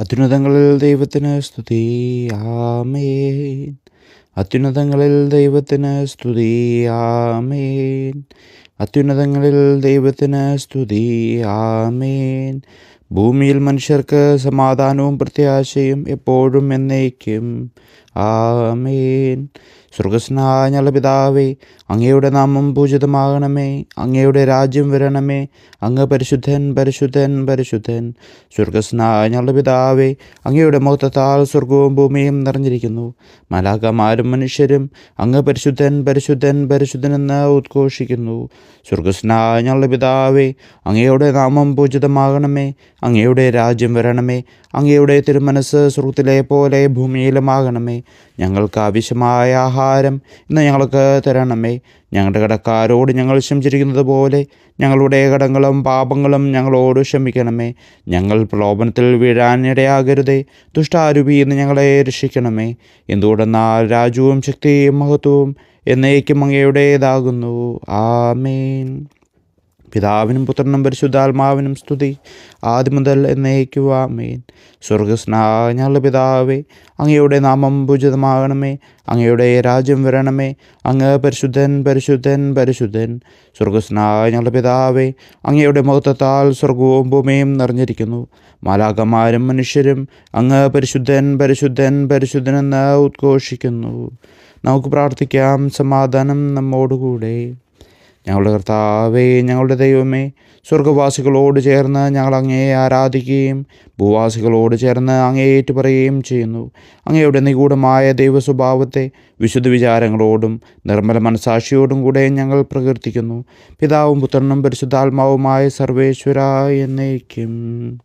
അത്യുന്നതങ്ങളിൽ ദൈവത്തിന് സ്തുതി ആമേൻ. അത്യുന്നതങ്ങളിൽ ദൈവത്തിന് സ്തുതി ആമേൻ. അത്യുന്നതങ്ങളിൽ ദൈവത്തിന് സ്തുതി ആമേൻ. ഭൂമിയിൽ മനുഷ്യർക്ക് സമാധാനവും പ്രത്യാശയും എപ്പോഴും എന്നേക്കും ആമേൻ. സ്വർഗസ്നായ ഞങ്ങളുടെ പിതാവേ അങ്ങയുടെ നാമം പൂജിതമാകണമേ അങ്ങയുടെ രാജ്യം വരണമേ അങ്ങ് പരിശുദ്ധൻ പരിശുദ്ധൻ പരിശുദ്ധൻ. സ്വർഗസ്നായ ഞങ്ങളുടെ പിതാവേ അങ്ങയുടെ മുഖത്താൽ സ്വർഗവും ഭൂമിയും നിറഞ്ഞിരിക്കുന്നു. മലാകമാരും മനുഷ്യരും അങ്ങ് പരിശുദ്ധൻ പരിശുദ്ധൻ പരിശുദ്ധനെന്ന് ഉദ്ഘോഷിക്കുന്നു. സ്വർഗസ്നായ ഞങ്ങളുടെ പിതാവേ അങ്ങയുടെ നാമം പൂജിതമാകണമേ അങ്ങയുടെ രാജ്യം വരണമേ അങ്ങയുടെ തിരുമനസ് സ്വർഗത്തിലെ പോലെ ഭൂമിയിലുമാകണമേ. ഞങ്ങൾക്ക് ആവശ്യമായ ആഹാരം ഇന്ന് ഞങ്ങൾക്ക് തരണമേ. ഞങ്ങളുടെ കടക്കാരോട് ഞങ്ങൾ ക്ഷമിച്ചിരിക്കുന്നത് പോലെ ഞങ്ങളുടെ കടങ്ങളും പാപങ്ങളും ഞങ്ങളോട് ക്ഷമിക്കണമേ. ഞങ്ങൾ പ്രലോഭനത്തിൽ വീഴാനിടയാകരുതേ ദുഷ്ടാരൂപി എന്ന് ഞങ്ങളെ രക്ഷിക്കണമേ. എന്തുകൊണ്ടെന്നാൽ രാജുവും ശക്തിയും മഹത്വവും എന്നേക്കും അങ്ങയുടേതാകുന്നു ആമേൻ. പിതാവിനും പുത്രനും പരിശുദ്ധാത്മാവിനും സ്തുതി. ആദ്യം മുതൽ എന്നേക്കുവാമേൻ. സ്വർഗസ്നായ പിതാവേ അങ്ങയുടെ നാമം പൂജിതമാകണമേ. അങ്ങയുടെ രാജ്യം വരണമേ. അങ്ങ് പരിശുദ്ധൻ പരിശുദ്ധൻ പരിശുദ്ധൻ. സ്വർഗസ്നായ പിതാവേ അങ്ങയുടെ മുഖത്താൽ സ്വർഗവും ഭൂമിയും നിറഞ്ഞിരിക്കുന്നു. മാലാകന്മാരും മനുഷ്യരും അങ്ങ് പരിശുദ്ധൻ പരിശുദ്ധൻ പരിശുദ്ധനെന്ന് ഉദ്ഘോഷിക്കുന്നു. നമുക്ക് പ്രാർത്ഥിക്കാം സമാധാനം നമ്മോടുകൂടെ. ഞങ്ങളുടെ കർത്താവേ ഞങ്ങളുടെ ദൈവമേ സ്വർഗവാസികളോട് ചേർന്ന് ഞങ്ങൾ അങ്ങയെ ആരാധിക്കുകയും ഭൂവാസികളോട് ചേർന്ന് അങ്ങയെ ഏറ്റുപറയുകയും ചെയ്യുന്നു. അങ്ങയുടെ നിഗൂഢമായ ദൈവ സ്വഭാവത്തെ വിശുദ്ധ വിചാരങ്ങളോടും നിർമ്മല മനസാക്ഷിയോടും കൂടെ ഞങ്ങൾ പ്രകീർത്തിക്കുന്നു. പിതാവും പുത്രനും പരിശുദ്ധാത്മാവുമായ സർവേശ്വര എന്നേക്കും.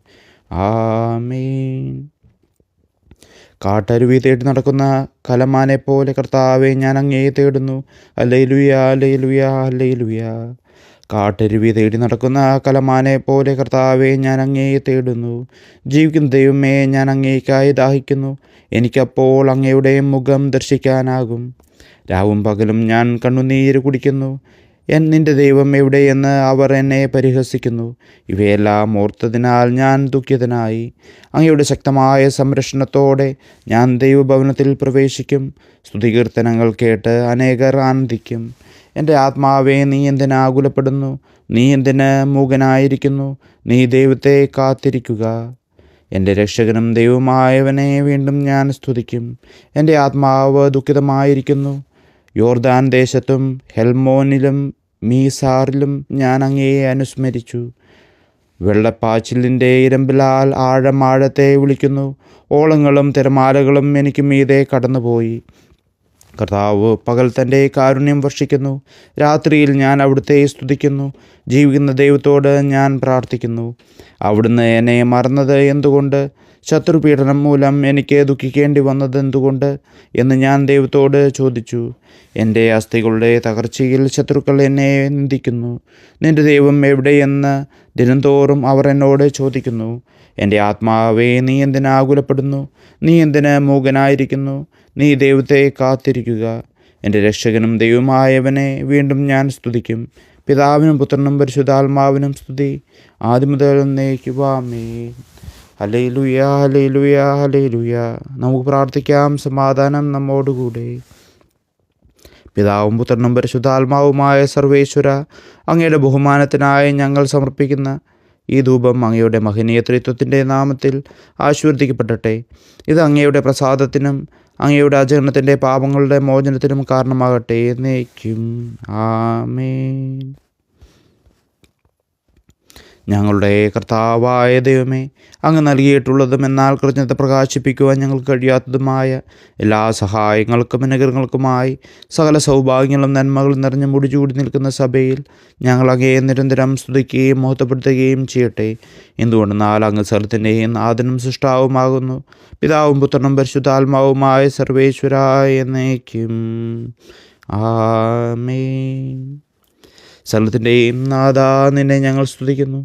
ആമേൻ. കാട്ടരുവി തേടി നടക്കുന്ന കലമാനെ പോലെ കർത്താവെ ഞാൻ അങ്ങേ തേടുന്നു. അല്ലയിലുയ അല്ലേ അല്ലയിലുയ. കാട്ടരുവി തേടി നടക്കുന്ന കലമാനെ പോലെ കർത്താവെ ഞാൻ അങ്ങേ തേടുന്നു. ജീവിക്കുന്ന ദൈവമേ ഞാൻ അങ്ങേക്കായി ദാഹിക്കുന്നു. എനിക്കപ്പോൾ അങ്ങയുടെ മുഖം ദർശിക്കാനാകും. രാവും പകലും ഞാൻ കണ്ണുനീര് കുടിക്കുന്നു. എൻ നിന്റെ ദൈവം എവിടെയെന്ന് അവർ എന്നെ പരിഹസിക്കുന്നു. ഇവയെല്ലാം ഓർത്തതിനാൽ ഞാൻ ദുഃഖിതനായി. അങ്ങയുടെ ശക്തമായ സംരക്ഷണത്തോടെ ഞാൻ ദൈവഭവനത്തിൽ പ്രവേശിക്കും. സ്തുതികീർത്തനങ്ങൾ കേട്ട് അനേകർ ആനന്ദിക്കും. എന്റെ ആത്മാവെ നീ എന്തിനാകുലപ്പെടുന്നു നീ എന്തിന് മൂകനായിരിക്കുന്നു? നീ ദൈവത്തെ കാത്തിരിക്കുക. എന്റെ രക്ഷകനും ദൈവമായവനെ വീണ്ടും ഞാൻ സ്തുതിക്കും. എന്റെ ആത്മാവ് ദുഃഖിതമായിരിക്കുന്നു. യോർദാൻ ദേശത്തും ഹെൽമോനിലും മീസാറിലും ഞാൻ അങ്ങയെ അനുസ്മരിച്ചു. വെള്ളപ്പാച്ചിലിന്റെ ഇരമ്പിലാൽ ആഴമാഴത്തെ വിളിക്കുന്നു. ഓളങ്ങളും തിരമാലകളും എനിക്ക് മീതെ കടന്നുപോയി. കർത്താവ് പകൽ തന്റെ കാരുണ്യം വർഷിക്കുന്നു. രാത്രിയിൽ ഞാൻ അവിടുത്തെ സ്തുതിക്കുന്നു. ജീവിക്കുന്ന ദൈവത്തോട് ഞാൻ പ്രാർത്ഥിക്കുന്നു. അവിടുന്ന് എന്നെ മറന്നത് എന്തുകൊണ്ട്? ശത്രുപീഡനം മൂലം എനിക്ക് ദുഃഖിക്കേണ്ടി വന്നത് എന്തുകൊണ്ട് എന്ന് ഞാൻ ദൈവത്തോട് ചോദിച്ചു. എന്റെ അസ്ഥികളുടെ തകർച്ചയിൽ ശത്രുക്കൾ എന്നെ നിന്ദിക്കുന്നു. നിന്റെ ദൈവം എവിടെയെന്ന് ദിനംതോറും അവർ എന്നോട് ചോദിക്കുന്നു. എന്റെ ആത്മാവേ നീ എന്തിനാകുലപ്പെടുന്നു നീ എന്തിന് മൂകനായിരിക്കുന്നു? നീ ദൈവത്തെ കാത്തിരിക്കുക. എന്റെ രക്ഷകനും ദൈവമായവനെ വീണ്ടും ഞാൻ സ്തുതിക്കും. പിതാവിനും പുത്രനും പരിശുദ്ധാത്മാവിനും സ്തുതി. ആദ്യം മുതൽ എന്നേക്കുവാമേ ഹലേലുയ ഹലേലുയ ഹലേലുയ നമുക്ക് പ്രാർത്ഥിക്കാം. സമാധാനം നമ്മോടുകൂടെ. പിതാവും പുത്രനും പരിശുദ്ധാത്മാവുമായ സർവേശ്വര അങ്ങയുടെ ബഹുമാനത്തിനായി ഞങ്ങൾ സമർപ്പിക്കുന്ന ഈ ധൂപം അങ്ങയുടെ മഹനീയ ത്രിത്വത്തിന്റെ നാമത്തിൽ ആശീർവദിക്കപ്പെടട്ടെ. ഇത് അങ്ങയുടെ പ്രസാദത്തിനും അങ്ങയുടെ അചരണത്തിന്റെ പാപങ്ങളുടെ മോചനത്തിനും കാരണമാകട്ടെ എന്നേക്കും. ആമേൻ. ഞങ്ങളുടെ കർത്താവായ ദൈവമേ അങ്ങ് നൽകിയിട്ടുള്ളതും എന്നാൽ കൃജ്ഞത പ്രകാശിപ്പിക്കുവാൻ ഞങ്ങൾക്ക് കഴിയാത്തതുമായ എല്ലാ സഹായങ്ങൾക്കും അനുഗ്രഹങ്ങൾക്കുമായി സകല സൗഭാഗ്യങ്ങളും നന്മകളും നിറഞ്ഞു മുടിചൂടി നിൽക്കുന്ന സഭയിൽ ഞങ്ങൾ അങ്ങയെ നിരന്തരം സ്തുതിക്കുകയും മഹത്വപ്പെടുത്തുകയും ചെയ്യട്ടെ. എന്തുകൊണ്ടെന്നാൽ അങ്ങ് സ്ഥലത്തിന്റെയും ആദനും സൃഷ്ടാവുമാകുന്നു. പിതാവും പുത്രനും പരിശുദ്ധാത്മാവുമായ സർവേശ്വരായ എന്നേക്കും. ആമേ സ്ഥലത്തിന്റെയും നാദാ നിന്നെ ഞങ്ങൾ സ്തുതിക്കുന്നു.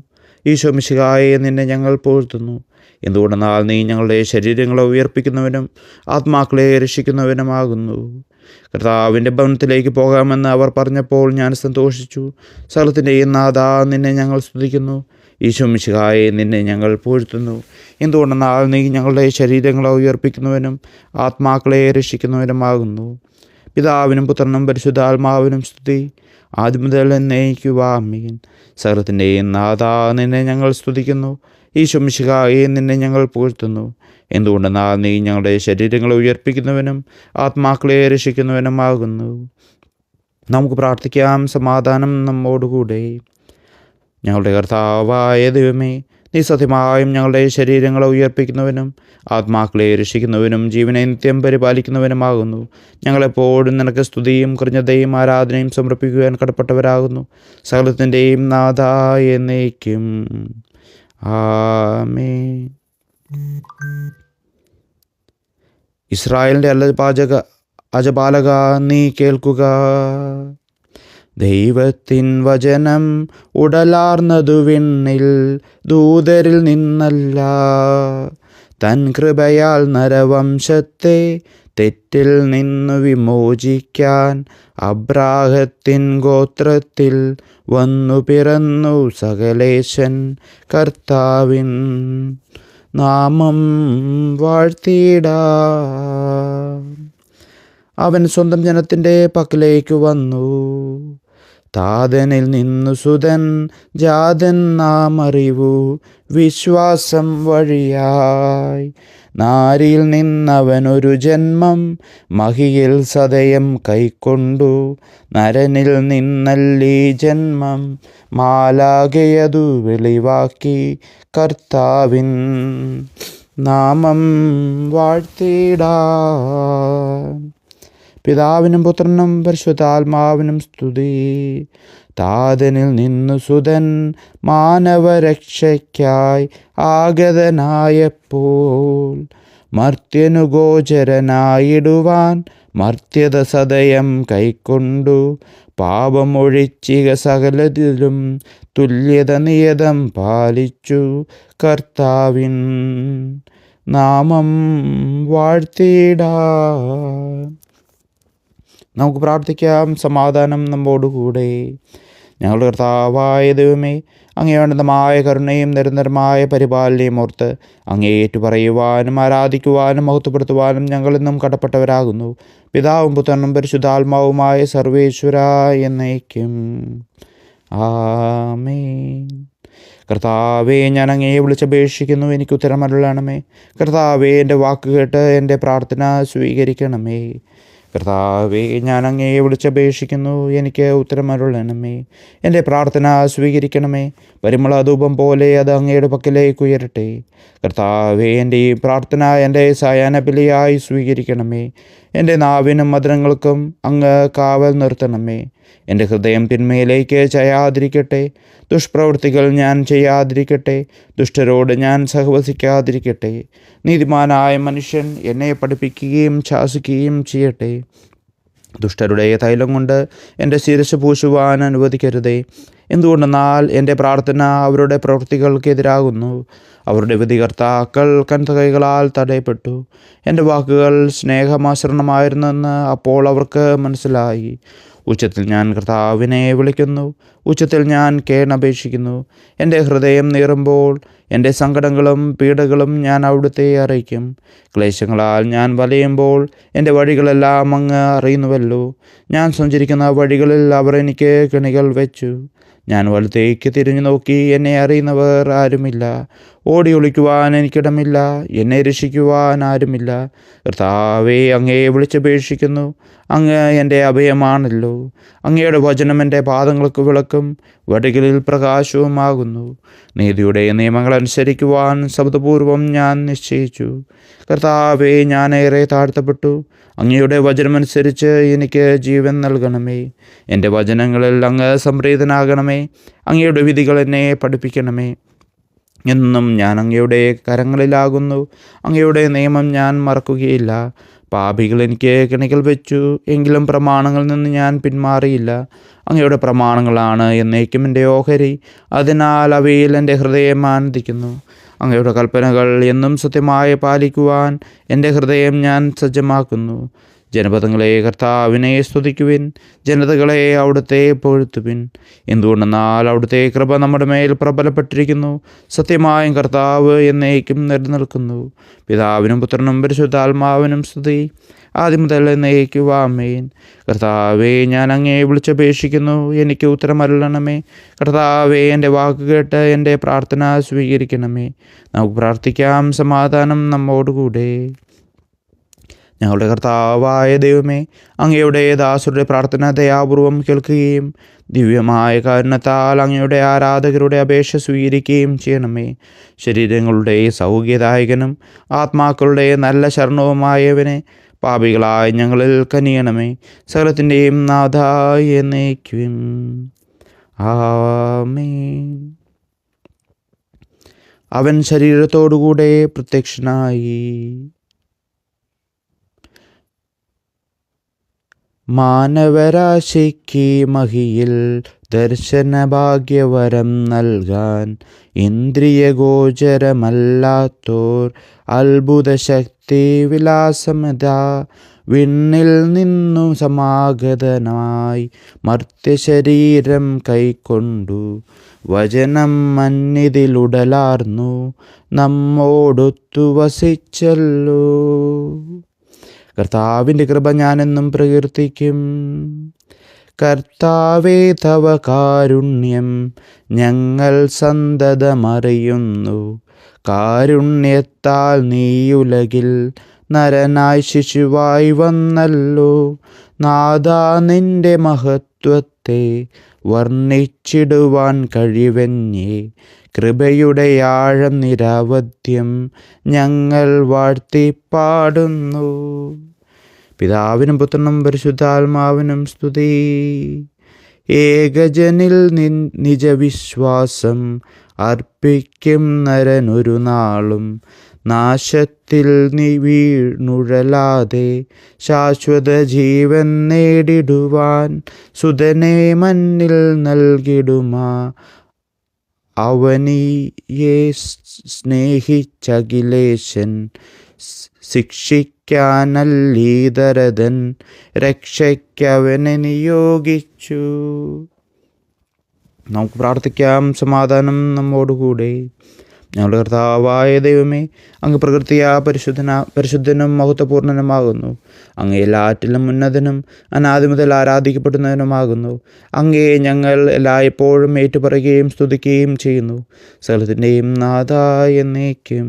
ഈശോ മിശിഹായെ നിന്നെ ഞങ്ങൾ പോഴ്ത്തുന്നു എന്തുകൊണ്ടെന്നാൽ നീ ഞങ്ങളുടെ ശരീരങ്ങളെ ഉയർപ്പിക്കുന്നവനും ആത്മാക്കളെ രക്ഷിക്കുന്നവനുമാകുന്നു. കർത്താവിന്റെ ഭവനത്തിലേക്ക് പോകാമെന്ന് അവർ പറഞ്ഞപ്പോൾ ഞാൻ സന്തോഷിച്ചു. സ്ഥലത്തിന്റെയും നാഥാ നിന്നെ ഞങ്ങൾ സ്തുതിക്കുന്നു. ഈശോ മിശിഹായെ നിന്നെ ഞങ്ങൾ പുകഴ്ത്തുന്നു എന്തുകൊണ്ടെന്നാൽ നീ ഞങ്ങളുടെ ശരീരങ്ങളെ ഉയർപ്പിക്കുന്നവനും ആത്മാക്കളെ രക്ഷിക്കുന്നവനുമാകുന്നു. പിതാവിനും പുത്രനും പരിശുദ്ധാത്മാവിനും സ്തുതി. ആദ്യം മുതൽ എന്നേക്കുവാമീൻ സകലത്തിന്റെയും നാഥാ നിന്നെ ഞങ്ങൾ സ്തുതിക്കുന്നു. ഈ മിശിഹായെ നിന്നെ ഞങ്ങൾ പുകഴ്ത്തുന്നു. എന്തുകൊണ്ടെന്നാൽ നീ ഞങ്ങളുടെ ശരീരങ്ങളെ ഉയർപ്പിക്കുന്നവനും ആത്മാക്കളെ രക്ഷിക്കുന്നവനുമാകുന്നു നമുക്ക് പ്രാർത്ഥിക്കാം സമാധാനം നമ്മോടുകൂടെ. ഞങ്ങളുടെ കർത്താവായ ദൈവമേ നീ സത്യമായും ഞങ്ങളുടെ ശരീരങ്ങളെ ഉയർപ്പിക്കുന്നവനും ആത്മാക്കളെ രക്ഷിക്കുന്നവനും ജീവനെ നിത്യം പരിപാലിക്കുന്നവനുമാകുന്നു. ഞങ്ങളെപ്പോഴും നിനക്ക് സ്തുതിയും കൃഞ്ഞതയും ആരാധനയും സമർപ്പിക്കുവാൻ കടപ്പെട്ടവരാകുന്നു. സകലത്തിന്റെയും നാഥായ എന്നേക്കും. ആമേ ഇസ്രായേലിന്റെ അല്ല പാചക അജപാലക നീ കേൾക്കുക. ദൈവത്തിൻ വചനം ഉടലാർന്നതു വിണ്ണിൽ ദൂതരിൽ നിന്നല്ല. തൻ കൃപയാൽ നരവംശത്തെ തെറ്റിൽ നിന്നു വിമോചിക്കാൻ അബ്രാഹത്തിൻ ഗോത്രത്തിൽ വന്നു പിറന്നു സകലേശൻ കർത്താവിൻ നാമം വാഴ്ത്തിയിടാ. അവൻ സ്വന്തം ജനത്തിന്റെ പക്കലേക്ക് വന്നു. താതനിൽ നിന്നു സുതൻ ജാതൻ നാം അറിവു. വിശ്വാസം വഴിയായി. നാരിയിൽ നിന്നവനൊരു ജന്മം മഹിയിൽ സതയം കൈക്കൊണ്ടു. നരനിൽ നിന്നല്ലീ ജന്മം മാലാകയതു വെളിവാക്കി. കർത്താവിൻ നാമം വാഴ്ത്തിടാ. പിതാവിനും പുത്രനും പരിശുദ്ധാത്മാവിനും സ്തുതി. താതനിൽ നിന്നു സുതൻ മാനവരക്ഷയ്ക്കായി ആഗതനായപ്പോൾ മർത്യനുഗോചരനായിടുവാൻ മർത്യത സദയം കൈക്കൊണ്ടു. പാപമൊഴിച്ചിക സകലതിലും തുല്യത നിയതം പാലിച്ചു കർത്താവിൻ നാമം വാഴ്ത്തിടാ നമുക്ക് പ്രാർത്ഥിക്കാം. സമാധാനം നമ്മോടുകൂടെ ഞങ്ങളുടെ കർത്താവായ ദൈവമേ അങ്ങേണ്ടതമായ കരുണയും നിരന്തരമായ പരിപാലനയും ഓർത്ത് അങ്ങേ പറയുവാനും ആരാധിക്കുവാനും മഹത്വപ്പെടുത്തുവാനും ഞങ്ങളെന്നും കടപ്പെട്ടവരാകുന്നു. പിതാവും പുത്രനും പരിശുദ്ധാത്മാവുമായ സർവേശ്വര എന്നേക്കും. ആമേ കർത്താവേ ഞാൻ അങ്ങേ വിളിച്ചപേക്ഷിക്കുന്നു. എനിക്ക് ഉത്തരമരുളണമേ കർത്താവേ എന്റെ വാക്ക് കേട്ട് എന്റെ പ്രാർത്ഥന സ്വീകരിക്കണമേ. കർത്താവേ ഞാൻ അങ്ങയെ വിളിച്ചപേക്ഷിക്കുന്നു. എനിക്ക് ഉത്തരമരുളണമേ. എന്റെ പ്രാർത്ഥന സ്വീകരിക്കണമേ. പരിമള ധൂപം പോലെ അത് അങ്ങയുടെ പക്കലേക്ക് ഉയരട്ടെ. കർത്താവേ എന്റെ ഈ പ്രാർത്ഥന എന്റെ സായാഹ്ന സ്വീകരിക്കണമേ. എന്റെ നാവിനും മധുരങ്ങൾക്കും അങ്ങ് കാവൽ നിർത്തണമേ. എന്റെ ഹൃദയം തിന്മയിലേക്ക് ചയാതിരിക്കട്ടെ. ദുഷ്പ്രവൃത്തികൾ ഞാൻ ചെയ്യാതിരിക്കട്ടെ. ദുഷ്ടരോട് ഞാൻ സഹവസിക്കാതിരിക്കട്ടെ. നീതിമാനായ മനുഷ്യൻ എന്നെ പഠിപ്പിക്കുകയും ശാസിക്കുകയും ചെയ്യട്ടെ. ദുഷ്ടരുടെ തൈലം കൊണ്ട് എന്റെ ശിരസ് പൂശുവാൻ അനുവദിക്കരുതേ. എന്തുകൊണ്ടെന്നാൽ എന്റെ പ്രാർത്ഥന അവരുടെ പ്രവൃത്തികൾക്കെതിരാകുന്നു. അവരുടെ വിധികർത്താക്കൾ കൻതകൈകളാൽ തടയപ്പെട്ടു. എന്റെ വാക്കുകൾ സ്നേഹമാശ്രണമായിരുന്നെന്ന് അപ്പോൾ അവർക്ക് മനസ്സിലായി. ഉച്ചത്തിൽ ഞാൻ കർത്താവിനെ വിളിക്കുന്നു. ഉച്ചത്തിൽ ഞാൻ കേണപേക്ഷിക്കുന്നു എന്റെ ഹൃദയം നീറുമ്പോൾ എന്റെ സങ്കടങ്ങളും പീഡകളും ഞാൻ അവിടുത്തെ അറിയിക്കും. ക്ലേശങ്ങളാൽ ഞാൻ വലയുമ്പോൾ എന്റെ വഴികളെല്ലാം അങ്ങ് അറിയുന്നുവല്ലോ. ഞാൻ സഞ്ചരിക്കുന്ന വഴികളിൽ അവർ എനിക്ക് കെണികൾ വെച്ചു. ഞാൻ വലത്തേക്ക് തിരിഞ്ഞു നോക്കി എന്നെ അറിയുന്നവർ ആരുമില്ല. ഓടി ഒളിക്കുവാൻ എനിക്കിടമില്ല. എന്നെ രക്ഷിക്കുവാൻ ആരുമില്ല. കർത്താവെ അങ്ങേ വിളിച്ചപേക്ഷിക്കുന്നു. അങ്ങ് എന്റെ അഭയമാണല്ലോ. അങ്ങയുടെ വചനം എന്റെ പാദങ്ങൾക്ക് വിളക്കും വടികളിൽ പ്രകാശവുമാകുന്നു. നീതിയുടെ നിയമങ്ങൾ അനുസരിക്കുവാൻ ശബ്ദപൂർവം ഞാൻ നിശ്ചയിച്ചു. കർത്താവേ ഞാൻ ഏറെ താഴ്ത്തപ്പെട്ടു. അങ്ങയുടെ വചനമനുസരിച്ച് എനിക്ക് ജീവൻ നൽകണമേ. എന്റെ വചനങ്ങളിൽ അങ്ങ് സംപ്രീതനാകണമേ. അങ്ങയുടെ വിധികൾ എന്നെ പഠിപ്പിക്കണമേ. എന്നും ഞാൻ അങ്ങയുടെ കരങ്ങളിലാകുന്നു. അങ്ങയുടെ നിയമം ഞാൻ മറക്കുകയില്ല. പാപികൾ എനിക്ക് കെണികൾ വെച്ചു. എങ്കിലും പ്രമാണങ്ങളിൽ നിന്ന് ഞാൻ പിന്മാറിയില്ല. അങ്ങയുടെ പ്രമാണങ്ങളാണ് എന്നേക്കും എന്റെ ഓഹരി. അതിനാൽ അവയിൽ എന്റെ ഹൃദയം ആനന്ദിക്കുന്നു. അങ്ങയുടെ കൽപ്പനകൾ എന്നും സത്യമായി പാലിക്കുവാൻ എന്റെ ഹൃദയം ഞാൻ സജ്ജമാക്കുന്നു. ജനപദങ്ങളെ കർത്താവിനെ സ്തുതിക്കുവിൻ ജനതകളെ അവിടുത്തെ പൊഴുത്തുവിൻ. എന്തുകൊണ്ടെന്നാൽ അവിടുത്തെ കൃപ നമ്മുടെ മേൽ പ്രബലപ്പെട്ടിരിക്കുന്നു. സത്യമായും കർത്താവ് എന്നേക്കും നിലനിൽക്കുന്നു. പിതാവിനും പുത്രനും പരിശുദ്ധാത്മാവിനും സ്തുതി. ആദ്യം മുതൽ എന്നേക്കുവാമേൻ കർത്താവെ ഞാൻ അങ്ങേ വിളിച്ചപേക്ഷിക്കുന്നു. എനിക്ക് ഉത്തരമല്ലണമേ കർത്താവെ എന്റെ വാക്ക് കേട്ട് എന്റെ പ്രാർത്ഥന സ്വീകരിക്കണമേ. നമുക്ക് പ്രാർത്ഥിക്കാം. സമാധാനം നമ്മോടുകൂടെ. ഞങ്ങളുടെ കർത്താവായ ദൈവമേ അങ്ങയുടെ ദാസരുടെ പ്രാർത്ഥന ദയാപൂർവം കേൾക്കുകയും ദിവ്യമായ കാരണത്താൽ അങ്ങയുടെ ആരാധകരുടെ അപേക്ഷ സ്വീകരിക്കുകയും ചെയ്യണമേ. ശരീരങ്ങളുടെ സൗഖ്യദായകനും ആത്മാക്കളുടെ നല്ല ശരണവുമായവനെ പാപികളായ ഞങ്ങളിൽ കനിയണമേ. സകലത്തിന്റെയും നാഥായ നയിക്കും ആമേ അവൻ ശരീരത്തോടുകൂടെ പ്രത്യക്ഷനായി. മാനവരാശിക്ക് മഹിയിൽ ദർശനഭാഗ്യവരം നൽകാൻ ഇന്ദ്രിയഗോചരമല്ലാത്തോർ അത്ഭുത ശക്തി വിലാസമത വിണ്ണിൽ നിന്നു സമാഗതനായി മർത്യശരീരം കൈക്കൊണ്ടു. വചനം മന്നിതിലുടലാർന്നു നമ്മോടൊത്തു വസിച്ചല്ലോ. കർത്താവിന്റെ കൃപ ഞാനെന്നും പ്രകീർത്തിക്കും. കർത്താവേ തവ കാരുണ്യം ഞങ്ങൾ സന്തതമറിയുന്നു. കാരുണ്യത്താൽ നീയുലകിൽ നരനായി ശിശുവായി വന്നല്ലോ. നാദാ നിന്റെ മഹത്വത്തെ വർണിച്ചിടുവാൻ കഴിവഞ്ഞേ കൃപയുടെ ആഴം നിരവധ്യം ഞങ്ങൾ വാഴ്ത്തിപ്പാടുന്നു. പിതാവിനും പുത്രനും പരിശുദ്ധാത്മാവിനും സ്തുതി. ഏകജനിൽ നിൻ നിജവിശ്വാസം അർപ്പിക്കും നരനൊരു നാളും. നാശത്തിൽ നീ വീണുഴലാതെ ശാശ്വത ജീവൻ നേടിടുവാൻ സുതനെ മണ്ണിൽ നൽകിടുമാ. അവനിയെ സ്നേഹിച്ചഖിലേശൻ ശിക്ഷിക്കാനല്ലീതരതൻ രക്ഷയ്ക്കവനെ നിയോഗിച്ചു. നമുക്ക് പ്രാർത്ഥിക്കാം. സമാധാനം നമ്മോടുകൂടെ. ഞങ്ങളുടെ കർത്താവായ ദൈവമേ അങ്ങ് പ്രകൃതിയാ പരിശുദ്ധന പരിശുദ്ധനും മഹത്വപൂർണനുമാകുന്നു അങ്ങ് എല്ലാറ്റിലും ഉന്നതനും അനാദി മുതൽ ആരാധിക്കപ്പെടുന്നതിനുമാകുന്നു അങ്ങേ ഞങ്ങൾ എല്ലായ്പ്പോഴും ഏറ്റുപറയുകയും സ്തുതിക്കുകയും ചെയ്യുന്നു. സകലത്തിന്റെയും നാഥായ എന്നേക്കും.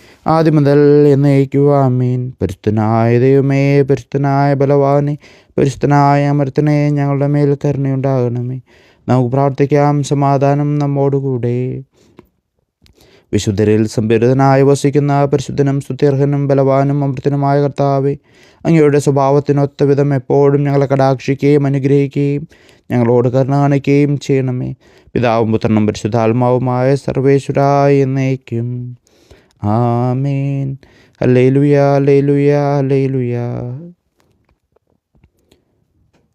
ആദ്യം മുതൽ എന്നേക്കുവാമീൻ പരിശുദ്ധനായ ദൈവമേ പരിസ്ഥനായ ബലവാനെ പരിസ്ഥനായ അമൃതനെ ഞങ്ങളുടെ മേൽ കരുണയുണ്ടാകണമേ. നമുക്ക് പ്രാർത്ഥിക്കാം. സമാധാനം നമ്മോടുകൂടെ. വിശുദ്ധരിൽ സംഭരിതനായി വസിക്കുന്ന പരിശുദ്ധനും സ്തുത്യർഹനും ബലവാനും അമൃതനുമായ കർത്താവെ അങ്ങയുടെ സ്വഭാവത്തിനൊത്ത വിധം എപ്പോഴും ഞങ്ങളെ കടാക്ഷിക്കുകയും അനുഗ്രഹിക്കുകയും ഞങ്ങളോട് കരുണ കാണിക്കുകയും ചെയ്യണമേ. പിതാവും പുത്രനും പരിശുദ്ധാത്മാവുമായ സർവേശ്വരായ എന്നേക്കും. ആമേൻ.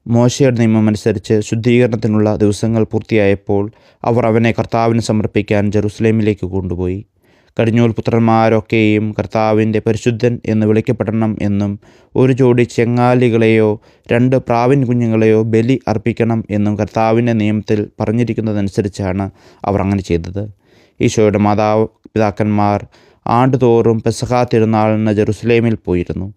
മോശയുടെ നിയമമനുസരിച്ച് ശുദ്ധീകരണത്തിനുള്ള ദിവസങ്ങൾ പൂർത്തിയായപ്പോൾ അവർ അവനെ കർത്താവിന് സമർപ്പിക്കാൻ ജെറുസലേമിലേക്ക് കൊണ്ടുപോയി. കടിഞ്ഞൂൽ പുത്രന്മാരൊക്കെയും കർത്താവിന്റെ പരിശുദ്ധൻ എന്ന് വിളിക്കപ്പെടണം എന്നും ഒരു ജോഡി ചെങ്ങാലികളെയോ രണ്ട് പ്രാവിൻ കുഞ്ഞുങ്ങളെയോ ബലി അർപ്പിക്കണം എന്നും കർത്താവിന്റെ നിയമത്തിൽ പറഞ്ഞിരിക്കുന്നതനുസരിച്ചാണ് അവർ അങ്ങനെ ചെയ്തത്. ഈശോയുടെ മാതാവ് പിതാക്കന്മാർ ആണ്ടുതോറും പെസഹാ തിരുനാളിന് ജെറുസലേമിൽ പോയിരുന്നു.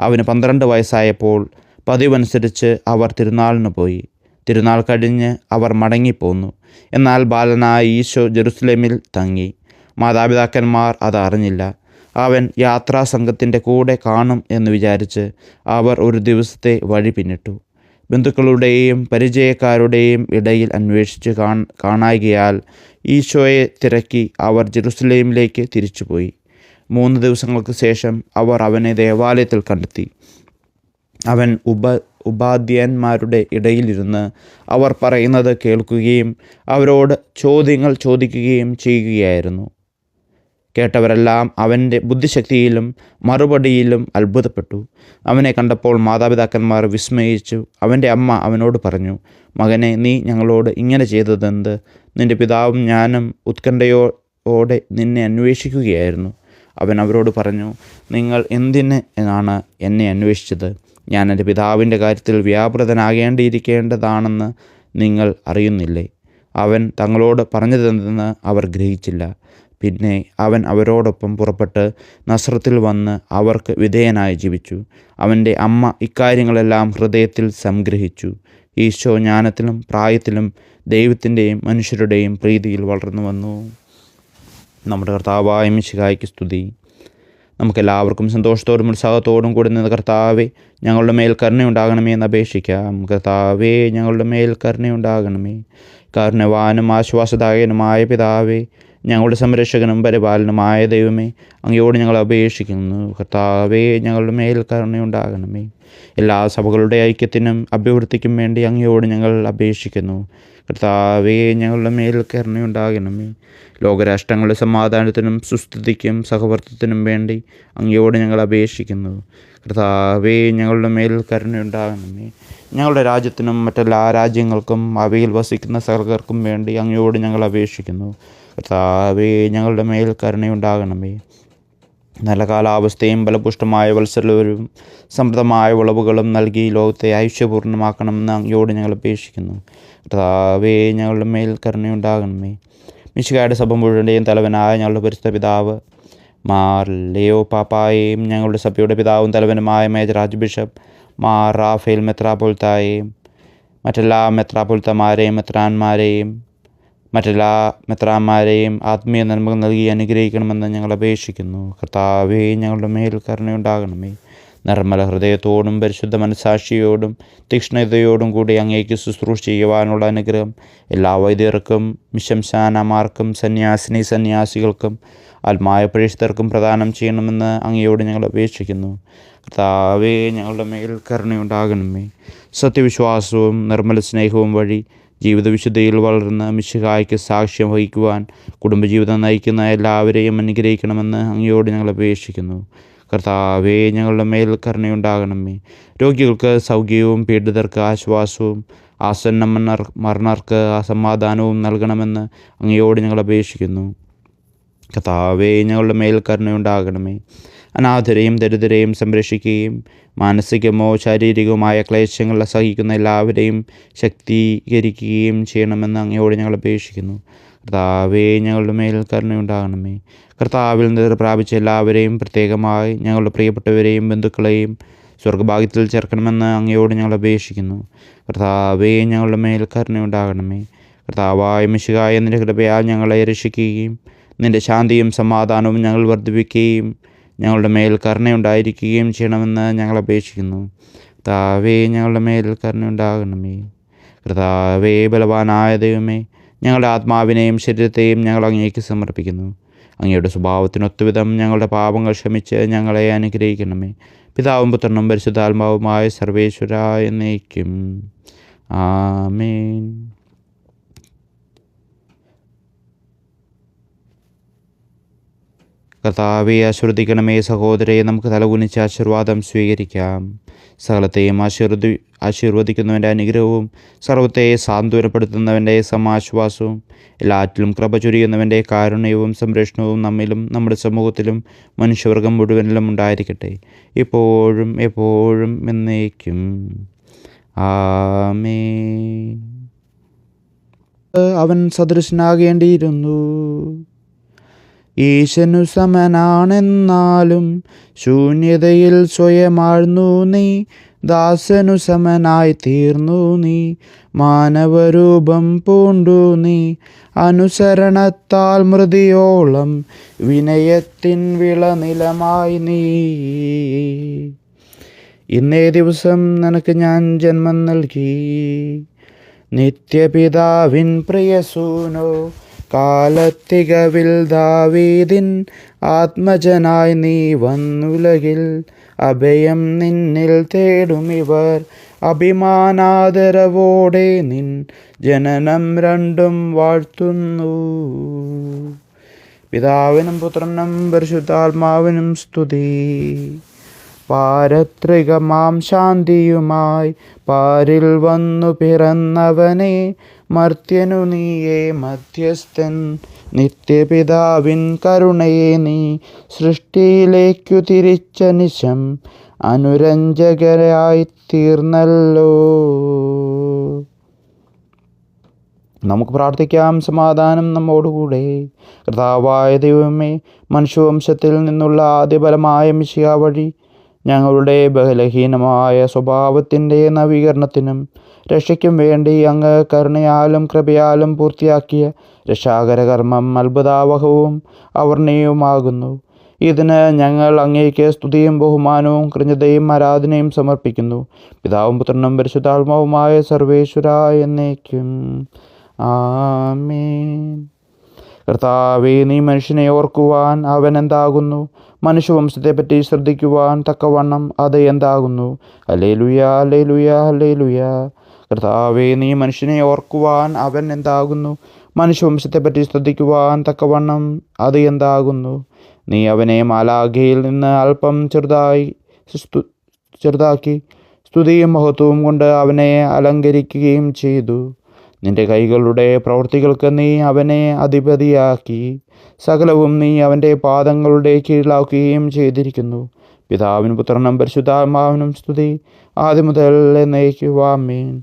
അവന് പന്ത്രണ്ട് വയസ്സായപ്പോൾ പതിവനുസരിച്ച് അവർ തിരുനാളിന് പോയി. തിരുനാൾ കഴിഞ്ഞ് അവർ മടങ്ങിപ്പോന്നു. എന്നാൽ ബാലനായ ഈശോ ജെറുസലേമിൽ തങ്ങി. മാതാപിതാക്കന്മാർ അതറിഞ്ഞില്ല. അവൻ യാത്രാസംഘത്തിന്റെ കൂടെ കാണും എന്ന് വിചാരിച്ച് അവർ ഒരു ദിവസത്തെ വഴി പിന്നിട്ടു. ബന്ധുക്കളുടെയും പരിചയക്കാരുടെയും ഇടയിൽ അന്വേഷിച്ച് കാണായികയാൽ ഈശോയെ തിരക്കി അവർ ജെറുസലേമിലേക്ക് തിരിച്ചുപോയി. മൂന്ന് ദിവസങ്ങൾക്ക് ശേഷം അവർ അവനെ ദേവാലയത്തിൽ കണ്ടെത്തി. അവൻ ഉപ ഉപാധ്യായന്മാരുടെ ഇടയിലിരുന്ന് അവർ പറയുന്നത് കേൾക്കുകയും അവരോട് ചോദ്യങ്ങൾ ചോദിക്കുകയും ചെയ്യുകയായിരുന്നു. കേട്ടവരെല്ലാം അവന്റെ ബുദ്ധിശക്തിയിലും മറുപടിയിലും അത്ഭുതപ്പെട്ടു. അവനെ കണ്ടപ്പോൾ മാതാപിതാക്കന്മാർ വിസ്മയിച്ചു. അവന്റെ അമ്മ അവനോട് പറഞ്ഞു മകനെ നീ ഞങ്ങളോട് ഇങ്ങനെ ചെയ്തതെന്ത്? നിന്റെ പിതാവും ഞാനും ഉത്കണ്ഠയോടെ നിന്നെ അന്വേഷിക്കുകയായിരുന്നു. അവൻ അവരോട് പറഞ്ഞു നിങ്ങൾ എന്തിന് എന്നാണ് എന്നെ അന്വേഷിച്ചത്? ഞാൻ എന്റെ പിതാവിന്റെ കാര്യത്തിൽ വ്യാപൃതനാകേണ്ടിയിരിക്കേണ്ടതാണെന്ന് നിങ്ങൾ അറിയുന്നില്ലേ? അവൻ തങ്ങളോട് പറഞ്ഞതെന്തെന്ന് അവർ ഗ്രഹിച്ചില്ല. പിന്നെ അവൻ അവരോടൊപ്പം പുറപ്പെട്ട് നസ്രത്തിൽ വന്ന് അവർക്ക് വിധേയനായി ജീവിച്ചു. അവന്റെ അമ്മ ഇക്കാര്യങ്ങളെല്ലാം ഹൃദയത്തിൽ സംഗ്രഹിച്ചു. ഈശോ ജ്ഞാനത്തിലും പ്രായത്തിലും ദൈവത്തിന്റെയും മനുഷ്യരുടെയും പ്രീതിയിൽ വളർന്നു വന്നു. നമ്മുടെ കർത്താവായ മിശികായ്ക്ക് സ്തുതി. നമുക്കെല്ലാവർക്കും സന്തോഷത്തോടും ഉത്സാഹത്തോടും കൂടി നിന്ന് കർത്താവേ ഞങ്ങളുടെ മേൽ കരുണയുണ്ടാകണമേ എന്ന് അപേക്ഷിക്കാം. കർത്താവേ ഞങ്ങളുടെ മേൽ കരുണയുണ്ടാകണമേ. കരുണവാനും ആശ്വാസദായകനുമായ പിതാവേ ഞങ്ങളുടെ സംരക്ഷകനും പരിപാലനുമായ ദൈവമേ അങ്ങയോട് ഞങ്ങൾ അപേക്ഷിക്കുന്നു. കർത്താവേ ഞങ്ങളുടെ മേൽ കരുണയുണ്ടാകണമേ. എല്ലാ സഭകളുടെ ഐക്യത്തിനും അഭിവൃദ്ധിക്കും വേണ്ടി അങ്ങയോട് ഞങ്ങൾ അപേക്ഷിക്കുന്നു. കർത്താവേ ഞങ്ങളുടെ മേൽ കരുണയുണ്ടാകണമേ. ലോകരാഷ്ട്രങ്ങളുടെ സമാധാനത്തിനും സുസ്ഥിതിക്കും സഹവർത്തത്തിനും വേണ്ടി അങ്ങയോട് ഞങ്ങൾ അപേക്ഷിക്കുന്നു. കർത്താവേ ഞങ്ങളുടെ മേൽ കരുണയുണ്ടാകണമേ. ഞങ്ങളുടെ രാജ്യത്തിനും മറ്റെല്ലാ രാജ്യങ്ങൾക്കും അവയിൽ വസിക്കുന്ന സഹകർക്കും വേണ്ടി അങ്ങയോട് ഞങ്ങൾ അപേക്ഷിക്കുന്നു. കർത്താവേ ഞങ്ങളുടെ മേൽ കരുണയുണ്ടാകണമേ. നല്ല കാലാവസ്ഥയും ബലപുഷ്ടമായ വത്സരവും സമൃദ്ധമായ വിളവുകളും നൽകി ലോകത്തെ ആയുഷ്യപൂർണമാക്കണമെന്ന് അങ്ങയോട് ഞങ്ങൾ അപേക്ഷിക്കുന്നു. കർത്താവേ ഞങ്ങളുടെ മേൽ കരുണയുണ്ടാകണമേ. മിശികായുടെ സഭ മുഴുവന്റെയും തലവനായ ഞങ്ങളുടെ പരിശുദ്ധ പിതാവ് മാർ ലിയോ പാപ്പായെയും ഞങ്ങളുടെ സഭയുടെ പിതാവും തലവനുമായ major Raj bishop Mar Rafale മെത്രാപൊൽത്തായെയും മറ്റെല്ലാ മെത്രാപൊൽത്തമാരെയും മെത്രാന്മാരെയും മറ്റെല്ലാ മെത്രാന്മാരെയും ആത്മീയ നന്മകൾ നൽകി അനുഗ്രഹിക്കണമെന്ന് ഞങ്ങൾ അപേക്ഷിക്കുന്നു. കർത്താവേ ഞങ്ങളുടെ മേൽ കരുണയുണ്ടാകണമേ. നിർമ്മല ഹൃദയത്തോടും പരിശുദ്ധ മനസാക്ഷിയോടും തീക്ഷ്ണതയോടും കൂടി അങ്ങേക്ക് ശുശ്രൂഷ ചെയ്യുവാനുള്ള അനുഗ്രഹം എല്ലാ വൈദ്യർക്കും മിശംശാനമാർക്കും സന്യാസിനി സന്യാസികൾക്കും ആത്മായ പ്രേക്ഷിതർക്കും പ്രദാനം ചെയ്യണമെന്ന് അങ്ങയോട് ഞങ്ങൾ അപേക്ഷിക്കുന്നു. കർത്താവേ ഞങ്ങളുടെ മേൽ കരുണയുണ്ടാകണമേ. സത്യവിശ്വാസവും നിർമ്മല സ്നേഹവും വഴി ജീവിത വിശുദ്ധിയിൽ വളർന്ന് മിശിഹായ്ക്ക് സാക്ഷ്യം വഹിക്കുവാൻ കുടുംബജീവിതം നയിക്കുന്ന എല്ലാവരെയും അനുഗ്രഹിക്കണമെന്ന് അങ്ങയോട് ഞങ്ങൾ അപേക്ഷിക്കുന്നു. കർത്താവേ ഞങ്ങളുടെ മേൽ കരുണയുണ്ടാകണമേ. രോഗികൾക്ക് സൗഖ്യവും പീഡിതർക്ക് ആശ്വാസവും ആസന്ന മണ്ണർ മരണർക്ക് സമാധാനവും നൽകണമെന്ന് അങ്ങയോട് ഞങ്ങൾ അപേക്ഷിക്കുന്നു. കർത്താവേ ഞങ്ങളുടെ മേൽ കരുണയുണ്ടാകണമേ. അനാഥരെയും ദരിദ്രരെയും സംരക്ഷിക്കുകയും മാനസികമോ ശാരീരികവുമായ ക്ലേശങ്ങൾ സഹിക്കുന്ന എല്ലാവരെയും ശക്തീകരിക്കുകയും ചെയ്യണമെന്ന് അങ്ങയോട് ഞങ്ങൾ അപേക്ഷിക്കുന്നു. കർത്താവേ ഞങ്ങളുടെ മേൽ കരുണയുണ്ടാകണമേ. കർത്താവിൽ നിന്ന് പ്രാപിച്ച എല്ലാവരെയും പ്രത്യേകമായി ഞങ്ങളുടെ പ്രിയപ്പെട്ടവരെയും ബന്ധുക്കളെയും സ്വർഗഭാഗ്യത്തിൽ ചേർക്കണമെന്ന് അങ്ങയോട് ഞങ്ങൾ അപേക്ഷിക്കുന്നു. കർത്താവേ ഞങ്ങളുടെ മേൽ കരുണയുണ്ടാകണമേ. കർത്താവായ മിശുകായ നിന്റെ കൃപയാൽ ഞങ്ങളെ രക്ഷിക്കുകയും നിന്റെ ശാന്തിയും സമാധാനവും ഞങ്ങൾ വർദ്ധിപ്പിക്കുകയും ഞങ്ങളുടെ മേൽ കരുണയുണ്ടായിരിക്കുകയും ചെയ്യണമെന്ന് ഞങ്ങൾ അപേക്ഷിക്കുന്നു. താവേ ഞങ്ങളുടെ മേൽ കരുണയുണ്ടാകണമേ കർത്താവേ ബലവാനായ ദൈവമേ ഞങ്ങളുടെ ആത്മാവിനെയും ശരീരത്തെയും ഞങ്ങൾ അങ്ങേക്ക് സമർപ്പിക്കുന്നു. അങ്ങയുടെ സ്വഭാവത്തിനൊത്തുവിധം ഞങ്ങളുടെ പാപങ്ങൾ ക്ഷമിച്ച് ഞങ്ങളെ അനുഗ്രഹിക്കണമേ. പിതാവും പുത്രനും പരിശുദ്ധാത്മാവുമായ സർവേശ്വര എന്നേക്കും. ആമേൻ. കർത്താവെ ആശ്രദിക്കണമേ സഹോദരയെ നമുക്ക് തലകുനിച്ച് ആശീർവാദം സ്വീകരിക്കാം. സകലത്തെയും ആശീർവദി ആശീർവദിക്കുന്നവന്റെ അനുഗ്രഹവും സർവത്തെ സാന്ത്വനപ്പെടുത്തുന്നവന്റെ സമാശ്വാസവും എല്ലാറ്റിലും കൃപ ചൊരിയുന്നവന്റെ കാരുണ്യവും സംരക്ഷണവും നമ്മിലും നമ്മുടെ സമൂഹത്തിലും മനുഷ്യവർഗം മുഴുവനിലും ഉണ്ടായിരിക്കട്ടെ. ഇപ്പോഴും എപ്പോഴും എന്നേക്കും. ആമേ അവൻ സദൃശനാകേണ്ടിയിരുന്നു. ഈശനു സമനാണെന്നാലും ശൂന്യതയിൽ സ്വയമാഴ്ന്നു നീ ദാസനു സമനായി തീർന്നു നീ മാനവരൂപം പൂണ്ടു നീ അനുസരണത്താൽ മൃതിയോളം വിനയത്തിൻ വിളനിലമായി നീ. ഇന്നേ ദിവസം നിനക്ക് ഞാൻ ജന്മം നൽകി. നിത്യപിതാവിൻ പ്രിയസൂനോ കാലത്തികവിൽ ദാവീദിൻ ആത്മജനായി നീ വന്നുലകിൽ അഭയം നിന്നിൽ തേടും ഇവർ. അഭിമാനാദരവോടെ നിൻ ജനനം രണ്ടും വാഴ്ത്തുന്നു. പിതാവിനും പുത്രനും പരിശുദ്ധാത്മാവിനും സ്തുതി. പാരത്രികമാം ശാന്തിയുമായി പാരിൽ വന്നു പിറന്നവനെ മർത്യനു നീയേ മധ്യസ്ഥൻ നിത്യപിതാവിൻ കരുണയെ നീ സൃഷ്ടിയിലേക്കു തിരിച്ച നിശം അനുരഞ്ജകരായി തീർന്നല്ലോ നമുക്ക് പ്രാർത്ഥിക്കാം. സമാധാനം നമ്മോടുകൂടെ. കർത്താവായ ദൈവമേ മനുഷ്യവംശത്തിൽ നിന്നുള്ള ആദ്യഫലമായ മിശിയ വഴി ഞങ്ങളുടെ ബഹലഹീനമായ സ്വഭാവത്തിന്റെ നവീകരണത്തിനും രക്ഷയ്ക്കും വേണ്ടി അങ്ങ് കരുണയാലും കൃപയാലും പൂർത്തിയാക്കിയ രക്ഷാകര കർമ്മം അത്ഭുതാവഹവും അവർണീയവുമാകുന്നു ഇതിന് ഞങ്ങൾ അങ്ങേക്ക് സ്തുതിയും ബഹുമാനവും കൃഞ്ഞതയും ആരാധനയും സമർപ്പിക്കുന്നു. പിതാവും പുത്രനും പരിശുദ്ധാത്മാവുമായ സർവേശ്വര എന്നേക്കും. ആമേൻ. കർത്താവെ നീ മനുഷ്യനെ ഓർക്കുവാൻ അവൻ എന്താകുന്നു? മനുഷ്യവംശത്തെപ്പറ്റി ശ്രദ്ധിക്കുവാൻ തക്കവണ്ണം അത് എന്താകുന്നു? അല്ലേ ലുയാ അല്ലേ ലുയാ അല്ലേ ലുയാ കർത്താവേ നീ മനുഷ്യനെ ഓർക്കുവാൻ അവൻ എന്താകുന്നു? മനുഷ്യവംശത്തെപ്പറ്റി ശ്രദ്ധിക്കുവാൻ തക്കവണ്ണം അത് എന്താകുന്നു? നീ അവനെ മാലാഖയിൽ നിന്ന് അല്പം ചെറുതായി ചെറുതാക്കി സ്തുതിയും മഹത്വവും കൊണ്ട് അവനെ അലങ്കരിക്കുകയും ചെയ്തു. നിന്റെ കൈകളുടെ പ്രവൃത്തികൾക്ക് നീ അവനെ അധിപതിയാക്കി. സകലവും നീ അവന്റെ പാദങ്ങളുടെ കീഴിലാക്കുകയും ചെയ്തിരിക്കുന്നു. പിതാവിനും പുത്രനും പരിശുദ്ധാത്മാവിനും സ്തുതി. ആദ്യം മുതൽ എന്നേക്കുവാമേൻ.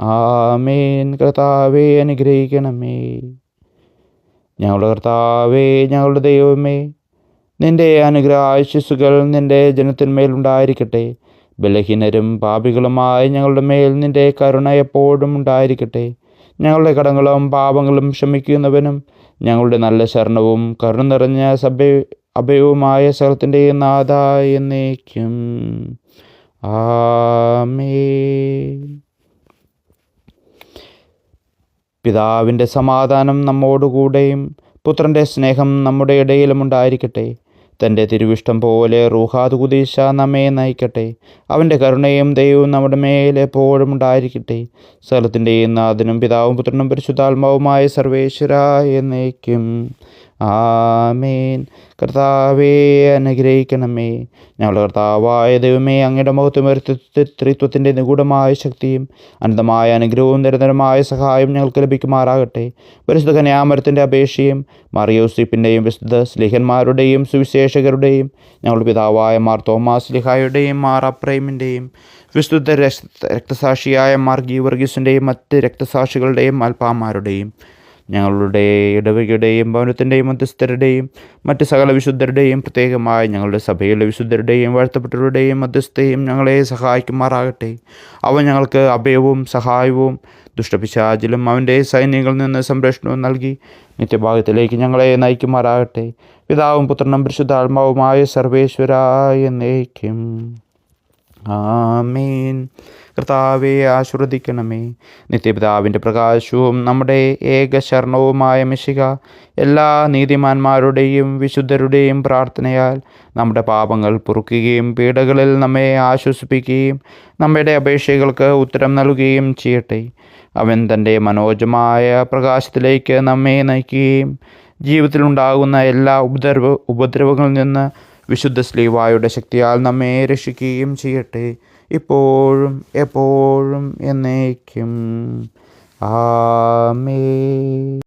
ആമേൻ. കർത്താവേ അനുഗ്രഹിക്കണമേ. ഞങ്ങളുടെ കർത്താവേ ഞങ്ങളുടെ ദൈവമേ നിന്റെ അനുഗ്രഹ ആശിസുകൾ നിന്റെ ജനത്തിന്മേലുണ്ടായിരിക്കട്ടെ ബലഹീനരും പാപികളുമായ ഞങ്ങളുടെ മേൽ നിന്റെ കരുണ എപ്പോഴും ഉണ്ടായിരിക്കട്ടെ. ഞങ്ങളുടെ കടങ്ങളും പാപങ്ങളും ക്ഷമിക്കുന്നവനും ഞങ്ങളുടെ നല്ല ശരണവും കരുണ നിറഞ്ഞ സഭ അഭയവുമായ സ്ഥലത്തിന്റെ നാഥ എന്നേക്കും. ആമേ പിതാവിന്റെ സമാധാനം നമ്മോടുകൂടെയും പുത്രന്റെ സ്നേഹം നമ്മുടെ ഇടയിലും ഉണ്ടായിരിക്കട്ടെ. തന്റെ തിരുവിഷ്ടം പോലെ റൂഹാദ് കുദീശ നമ്മെ നയിക്കട്ടെ. അവന്റെ കരുണയും ദൈവവും നമ്മുടെ മേൽ എപ്പോഴും ഉണ്ടായിരിക്കട്ടെ. സ്ഥലത്തിന്റെയും നാഥനും പിതാവും പുത്രനും പരിശുദ്ധാത്മാവുമായ സർവേശ്വര എന്നേക്കും. ആമേൻ. കർത്താവേ അനുഗ്രഹിക്കണമേ. ഞങ്ങളുടെ കർത്താവായ ദൈവമേ അങ്ങയുടെ മുഖത്തും ത്രിത്വത്തിന്റെ നിഗൂഢമായ ശക്തിയും അനന്തമായ അനുഗ്രഹവും നിരന്തരമായ സഹായം ഞങ്ങൾക്ക് ലഭിക്കുമാറാകട്ടെ. പരിശുദ്ധ കന്യാമരത്തിന്റെ അപേക്ഷയും മറിയോസിപ്പിന്റെയും വിശുദ്ധ സ്ലിഹന്മാരുടെയും സുവിശേഷകരുടെയും ഞങ്ങളുടെ പിതാവായ മാർ തോമാസ് ലിഹായുടെയും മാർ അപ്രൈമിന്റെയും വിശുദ്ധ രക്തസാക്ഷിയായ മാർ ഗീവർഗീസിന്റെയും മറ്റ് രക്തസാക്ഷികളുടെയും അൽപ്പാമാരുടെയും ഞങ്ങളുടെ ഇടവകയുടെയും ഭവനത്തിന്റെയും മധ്യസ്ഥരുടെയും മറ്റ് സകല വിശുദ്ധരുടെയും പ്രത്യേകമായി ഞങ്ങളുടെ സഭയിലെ വിശുദ്ധരുടെയും വാഴ്ത്തപ്പെട്ടവരുടെയും മധ്യസ്ഥയും ഞങ്ങളെ സഹായിക്കുമാറാകട്ടെ. അവ ഞങ്ങൾക്ക് അഭയവും സഹായവും ദുഷ്ടപിശാചിലും അവന്റെ സൈന്യങ്ങളിൽ നിന്ന് സംരക്ഷണവും നൽകി നിത്യഭാഗത്തിലേക്ക് ഞങ്ങളെ നയിക്കുമാറാകട്ടെ. പിതാവും പുത്രനും പരിശുദ്ധാത്മാവുമായ സർവേശ്വരായ എന്നേക്കും. ആമേൻ. കർത്താവെ ആശ്രദിക്കണമേ നിത്യപിതാവിന്റെ പ്രകാശവും നമ്മുടെ ഏക ശരണവുമായ മിശിക എല്ലാ നീതിമാന്മാരുടെയും വിശുദ്ധരുടെയും പ്രാർത്ഥനയാൽ നമ്മുടെ പാപങ്ങൾ പൊറുക്കുകയും പീഡകളിൽ നമ്മെ ആശ്വസിപ്പിക്കുകയും നമ്മുടെ അപേക്ഷകൾക്ക് ഉത്തരം നൽകുകയും ചെയ്യട്ടെ. അവൻ തന്റെ മനോജമായ പ്രകാശത്തിലേക്ക് നമ്മെ നയിക്കുകയും ജീവിതത്തിലുണ്ടാകുന്ന എല്ലാ ഉപദ്രവ ഉപദ്രവങ്ങളിൽ നിന്ന് വിശുദ്ധ സ്ലീവായുടെ ശക്തിയാൽ നമ്മെ രക്ഷിക്കുകയും ചെയ്യട്ടെ. ഇപ്പോഴും എപ്പോഴും എന്നേക്കും. ആമേ